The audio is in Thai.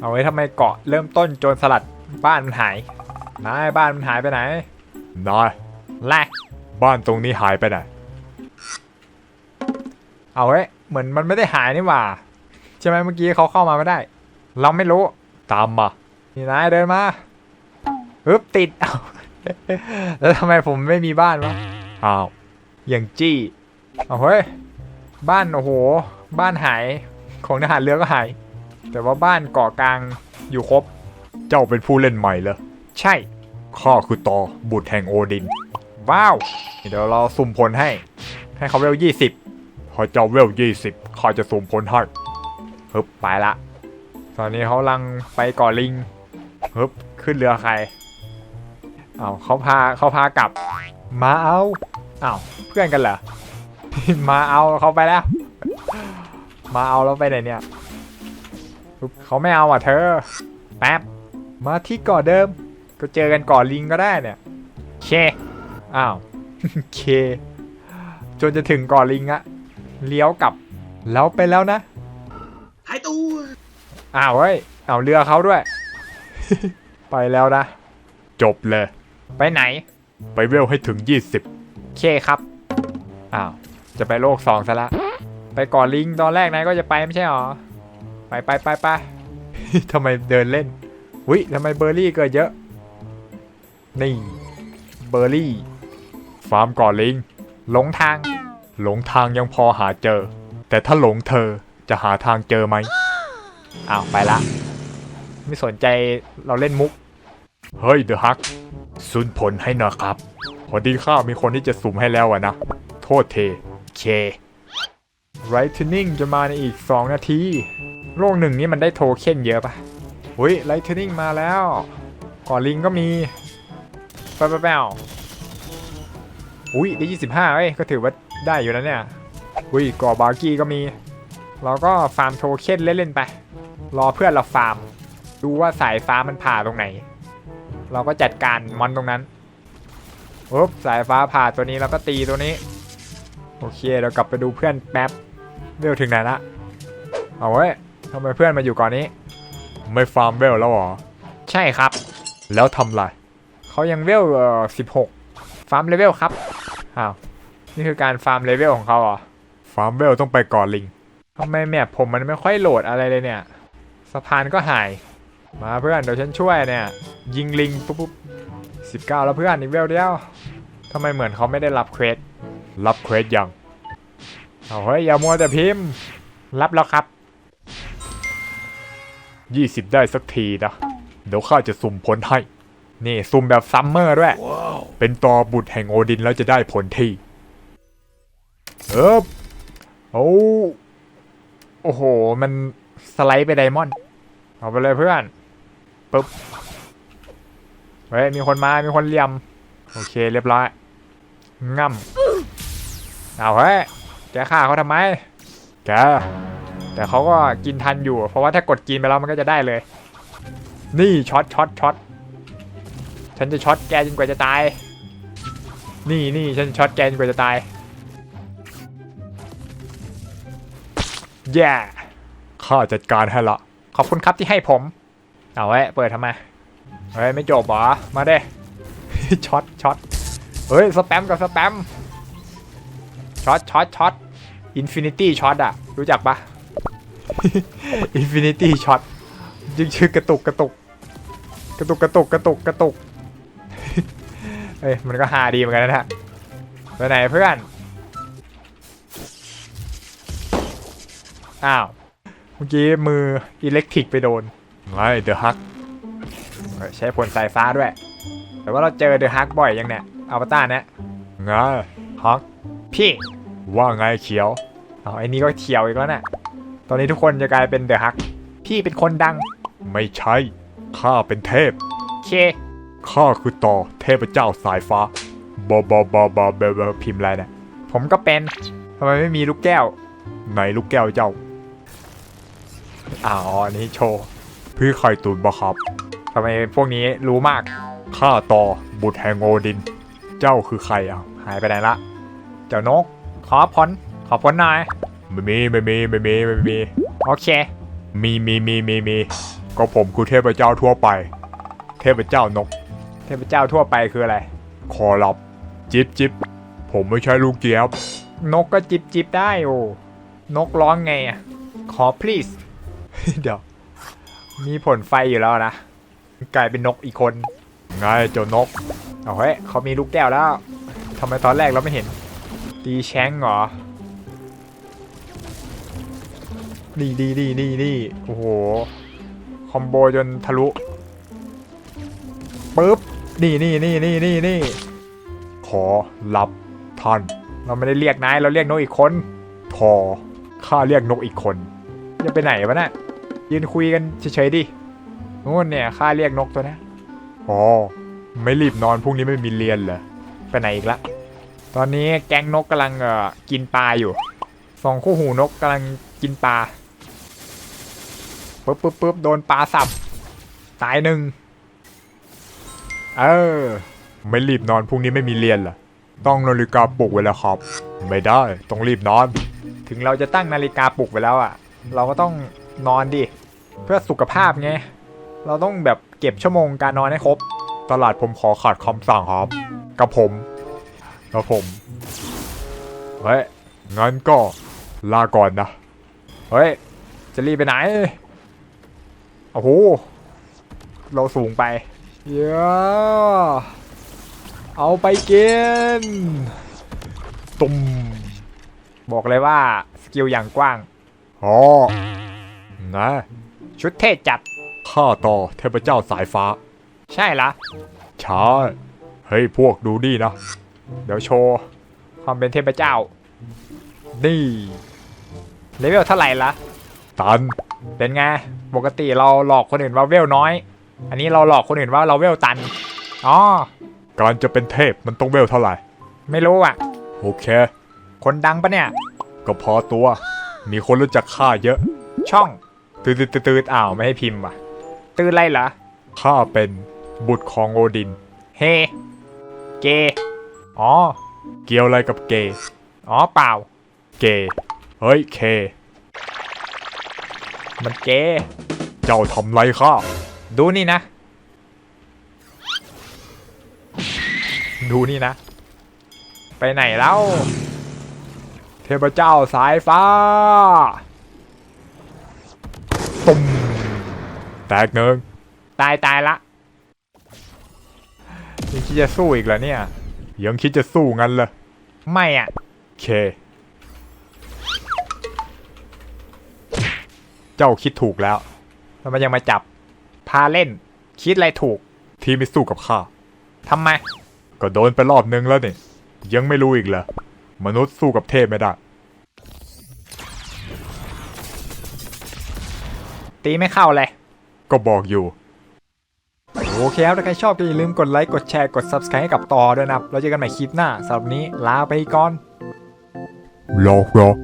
เอาไว้ทำไมเกาะเริ่มต้นโจรสลัดบ้านมันหายนายบ้านมันหายไปไหนนายแลกบ้านตรงนี้หายไปไหน เอาเว้ยเหมือนมันไม่ได้หายนี่หว่า ใช่ไหมเมื่อกี้เขาเข้ามาไม่ได้ เราไม่รู้ตามมา นี่นายเดินมาอึ๊บติดเอ้าแล้วทำไมผมไม่มีบ้านวะอ้าวอย่างจี้เอาเฮ้ย บ้านโอ้โห บ้านหายของทหารเรือก็หาย แต่ว่าบ้านเกาะกลางอยู่ครบ เจ้าเป็นผู้เล่นใหม่เหรอ ใช่ ข้าคือตอบุตรแห่งโอดิน ว้าว เดี๋ยวเราสุ่มผลให้ ให้เขาเวลยี่สิบพอเจ้าเวลยี่สิบข้าจะสุ่มผลให้ฮึบไปละ ตอนนี้เขากำลังไปเกาะลิงฮึบขึ้นเรือใครเอาวเขาพาเขาพากลับ มาเอาเอาวเพื่อนกันเหรอ มาเอาเขาไปแล้ว มาเอาแล้วไปไหนเนี่ยฮึบ เขาไม่เอาอะเธอ แป๊บ มาที่เกาะเดิม ก็เจอกันเกาะลิงก็ได้เนี่ยเคอ้าวเค จนจะถึงเกาะลิงอะเลี้ยวกลับ แล้วไปแล้วนะหายตัวอ้าวเฮ้ยเอาเรือเขาด้วย ไปแล้วนะ จบเลย ไปไหน ไปเวลให้ถึงยี่สิบเคครับ อ้าว จะไปโลกสองซะละ ไปก่อนลิงตอนแรกนายก็จะไปไม่ใช่หรอ ไปไปไปไปทำไมเดินเล่นวิทำไมเบอร์รี่เกิดเยอะ นี่ เบอร์รี่ ฟาร์มก่อนลิง หลงทาง หลงทางยังพอหาเจอ แต่ถ้าหลงเธอจะหาทางเจอไหมอ้าว ไปละ ไม่สนใจเราเล่นมุก เฮ้ยเดอะฮักซุนผลให้หนะครับ พอดีข้ามีคนที่จะสุ่มให้แล้วอะนะ โทษเท เคไรท์นนิ่งจะมาในอีก 2 นาที โลกหนึ่งนี้มันได้โทเค็นเยอะปะอุ้ยไรท์เทนนิ่งมาแล้วก่อลิงก็มีแป๊บแป๊บอุ้ยได้ 25เอ้ยก็ถือว่าได้อยู่นะเนี่ย อุ้ยก่อบาร์กี้ก็มี เราก็ฟาร์มโทเค็นเล่นๆไป รอเพื่อนเราฟาร์ม ดูว่าสายฟ้ามันผ่าตรงไหน เราก็จัดการมอนตรงนั้นปุ๊บสายฟ้าผ่าตัวนี้เราก็ตีตัวนี้ โอเคเดี๋ยวกลับไปดูเพื่อนแป๊บเวถึงไหนละเอาเว้ ทำไมเพื่อนมาอยู่ก่อนนี้ ไม่ฟาร์มเวลแล้วเหรอ ใช่ครับ แล้วทำไรเขายังเวลเอ่อสิบหกฟาร์มเลเวลครับ อ้าว นี่คือการฟาร์มเลเวลของเขาเหรอ ฟาร์มเวลต้องไปก่อนลิงทำไมแมปผมมันไม่ค่อยโหลดอะไรเลยเนี่ย สะพานก็หาย มาเพื่อนเดี๋ยวฉันช่วยเนี่ย ยิงลิงปุ๊บปุ๊บสิบเก้าแล้วเพื่อนอีกเวลเดียวทำไมเหมือนเขาไม่ได้รับเควส รับเควสยังเอาเฮ้ยอย่ามัวแต่พิมพ์ รับแล้วครับ 20 ได้สักทีนะ เดี๋ยวข้าจะสุ่มผลให้ นี่ซุ่มแบบซัมเมอร์ด้วย เป็นตอบุตรแห่งโอดินแล้วจะได้ผลที่ เออโอ้โอ้โห มันสไลด์ไปไดมอนด์เอาไปเลยเพื่อนปึ๊บเฮ้ย มีคนมา มีคนเหลี่ยม โอเค เรียบร้อยง่ำเอาเฮ้ย แกฆ่าเขาทำไม แก แต่เขาก็กินทันอยู่ เพราะว่าถ้ากดกินไปแล้วมันก็จะได้เลย นี่ช็อตช็อตช็อตฉันจะช็อตแกจนกว่าจะตาย นี่นี่ฉันช็อตแกจนกว่าจะตาย แย่ข้าจัดการให้ละขอบคุณครับที่ให้ผม เอาไว้เปิดทำไม เฮ้ย ไม่จบเหรอ มาเด้ช็อตช็อตเฮ้ย สแปมกับสแปมช็อตช็อตช็อตอินฟินิตี้ช็อตอะรู้จักปะ อินฟินิตี้ช็อตยึงชื่อกระตุกกระตุก กระตุกกระตุกกระตุกกระตุกเฮ้ยมันก็ฮาดีเหมือนกันนะฮะไปไหนเพื่อน อ้าว เมื่อกี้มืออิเล็กทริกไปโดนไงเดอะฮักเออใช้ผลสายฟ้าด้วย แต่ว่าเราเจอเดอะฮักบ่อยยังเนี่ยอวตารเนี่ยไงฮักพี่ ว่าไงเขียว เอาไอ้นี่ก็เขียวอีกแล้วน่ะ ตอนนี้ทุกคนจะกลายเป็นเดอะฮัก พี่เป็นคนดัง ไม่ใช่ ข้าเป็นเทพ เค ข้าคือต่อเทพเจ้าสายฟ้าบอบอบอบอเบเบพิมพ์อะไรเนี่ย ผมก็เป็น ทำไมไม่มีลูกแก้วในลูกแก้วเจ้าอ๋ออันนี้โชว์พี่ไข่ตุนบะครับทำไมพวกนี้รู้มาก ข้าต่อบุตรแห่งโอดิน เจ้าคือใครอะ หายไปไหนละ เจ้านก ขอพรขอพรหน่อย ไม่มีไม่มีไม่มีไม่มีโอเค มีมีมีมีมีก็ผมคือเทพเจ้าทั่วไป เทพเจ้านก เทพเจ้าทั่วไปคืออะไรขอรับ จิบจิบผมไม่ใช่ลูกเจี๊ยบ นกก็จิบจิบได้โอ้นกร้องไงอะ ขอ please เดี๋ยว มีผลไฟอยู่แล้วนะ กลายเป็นนกอีกคนไงเจ้านก เอาเฮ้ยเขามีลูกแก้วแล้วทำไมตอนแรกเราไม่เห็น ตีแชงเหรอ นี่ดีดีนี่นี่โอ้โห คอมโบจนทะลุปึ๊บ นี่นี่นี่นี่นี่นี่ ขอรับท่าน เราไม่ได้เรียกนาย เราเรียกนกอีกคนทอข้าเรียกนกอีกคน จะไปไหนวะน่ะยืนคุยกันเฉยๆดินู่นเนี่ยข้าเรียกนกตัวนี้ยอ๋อไม่รีบนอนพรุ่งนี้ไม่มีเรียนเหรอ ไปไหนอีกละ ตอนนี้แก๊งนกกำลังเอ่อกินปลาอยู่สองคู่หูนกกำลังกินปลา ปึ๊บปึ๊บปึ๊บโดนปลาสับ ตายหนึ่งเออ ไม่รีบนอนพรุ่งนี้ไม่มีเรียนเหรอ ต้องนาฬิกาปลุกไว้แล้วครับ ไม่ได้ ต้องรีบนอน ถึงเราจะตั้งนาฬิกาปลุกไว้แล้วอะ่ะ เราก็ต้องนอนดิ เพื่อสุขภาพไง เราต้องแบบเก็บชั่วโมงการนอนให้ครบ ตลาดผมขอขาดคำสั่งครับ กับผม กับผม เฮ้ย งั้นก็ลาก่อนนะ เฮ้ย จะรีบไปไหน โอ้โห เราสูงไป เยอะเอาไปกินตุ้มบอกเลยว่า สกิลอย่างกว้างอ๋อนะ ชุดเทศจัดข้าต่อเทพเจ้าสายฟ้า ใช่ละช้าเฮ้ยพวกดูนี่นะ เดี๋ยวโชว์ความเป็นเทพเจ้า นี่เลเวลเท่าไหร่ละ ตัน เป็นไง ปกติเราหลอกคนอื่นว่าเวลน้อย อันนี้เราหลอกคนอื่นว่าเราเวลตัน อ๋อ การจะเป็นเทพมันต้องเวลเท่าไหร่ ไม่รู้อะ โอเค คนดังปะเนี่ย ก็พอตัว มีคนรู้จักข้าเยอะ ช่อง ตืดตืดตืดอ้าวไม่ให้พิมพ์ว่ะ ตืดอะไรเหรอ ข้าเป็นบุตรของโอดิน เฮ เก อ๋อ เกี่ยวอะไรกับเกย์อ๋อเปล่า เกย์เฮ้ยเค มันเกเจ้าทำไรข้าดูนี่นะ ดูนี่นะ ไปไหนแล้วเทพเจ้าสายฟ้าตุ้มแตกเนิงตายตายละ ยังคิดจะสู้อีกเหรอเนี่ย ยังคิดจะสู้งั้นเลยไม่อะ เค เจ้าคิดถูกแล้วแล้วมันยังมาจับ พาเล่น คิดอะไรถูก ที่ไม่สู้กับข้าทำไม ก็โดนไปรอบนึงแล้วนี่ ยังไม่รู้อีกเหรอ มนุษย์สู้กับเทพไม่ได้ ตีไม่เข้าเลย ก็บอกอยู่ โอเคครับ ถ้าใครชอบก็อย่าลืมกดไลค์ กดแชร์ กด subscribe ให้กับต่อด้วยนะครับแล้วเจอกันใหม่คลิปหน้าสำหรับวันนี้ลาไปก่อนหลอกหรอก